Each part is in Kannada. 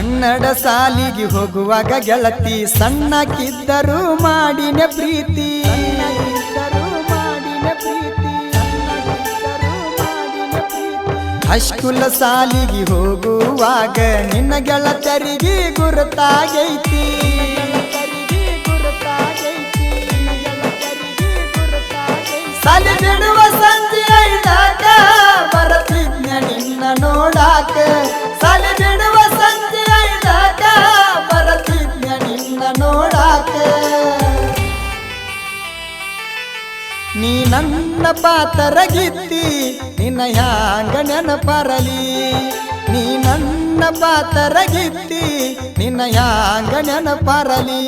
ಕನ್ನಡ ಸಾಲಿಗೆ ಹೋಗುವಾಗ ಗೆಳತಿ ಸಣ್ಣಕ್ಕಿದ್ದರೂ ಮಾಡಿನ ಪ್ರೀತಿ. ಹೈಸ್ಕೂಲ್ ಸಾಲಿಗೆ ಹೋಗುವಾಗ ನಿನ್ನ ಗೆಳತರಿಗೆ ಗುರುತಾಗೈತಿ. ಸಾಲಿ ಬಿಡುವ ಸಂಜೆ ನೀ ನನ್ನ ಪಾತರಗಿತ್ತಿ ನಿನ್ನ ಹ್ಯಾಂಗ ನೆನಪರಲಿ ನೀ ನನ್ನ ಪಾತರಗಿತ್ತಿ ನಿನ್ನ ಹ್ಯಾಂಗ ನೆನಪರಲಿ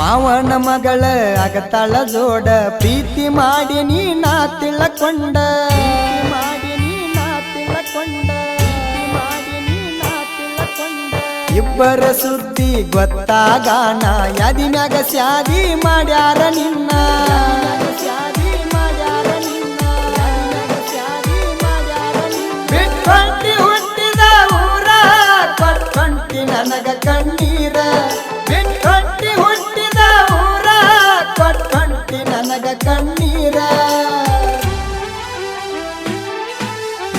ಮಾವನ ಮಗಳ ಅಗತಳ ಜೋಡ, ಪ್ರೀತಿ ಮಾಡಿ ನೀ ನಾ ತಿಳಕೊಂಡ. ಮಾಡಿ ನೀ ಇಬ್ಬರ ಸುದ್ದಿ ಗೊತ್ತಾಗಾನ ನಾ ಮಾಡ್ಯಾರ ನಿನ್ನ ಸ್ಯಾದಿ ಮಾಡ್ಯಾರ ನಿನ್ನ. ಬಿಟ್ಕೊಂಡಿ ಹುಟ್ಟಿದ ಊರ ನನಗ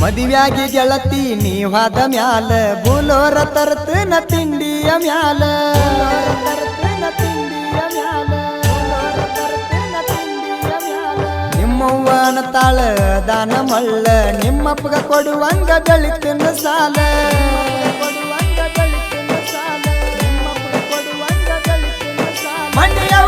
ಮದುವ್ಯಾಗಿ ಗೆಳತಿ ನೀವಾದ ಮ್ಯಾಲ ಬುಲೋರ ತರ್ತನ ತಿಂಡಿಯ ಮ್ಯಾಲ ನಿಮ್ಮವ್ವನ ತಾಳ ದಾನ ಮಳ್ಳ ನಿಮ್ಮಪ್ಪಗ ಕೊಡುವಂಗ ಗಳಿತಿನ ಸಾಲ ಮನೆಯವರ ಮಾತ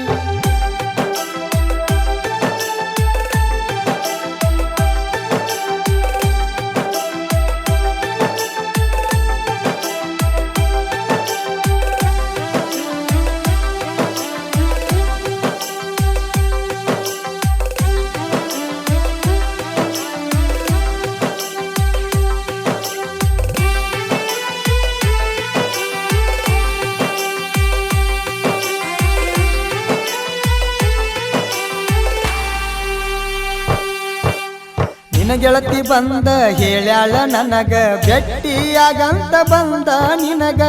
ನಿನ್ನ ಗೆಳತಿ ಬಂದ ಹೇಳ್ಯಾಳ ನನಗ ಬೆಟ್ಟಿಯಾಗಂತ ಬಂದ ನಿನಗ.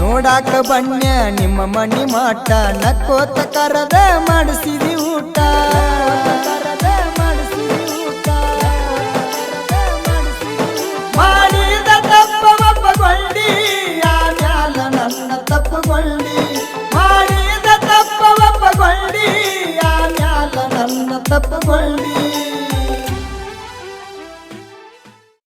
ನೋಡಾಕ ಬಣ್ಣ, ನಿಮ್ಮ ಮನಿ ಮಾಟ, ನಕ್ಕೋತ ಕರದ ಮಾಡಿಸಿದಿ ಊಟ. ಮಾಡಿದ ತಪ್ಪ ಒಪ್ಪಗೊಂಡಿ ಆ ನನ್ನ ತಪ್ಪುಗೊಂಡ time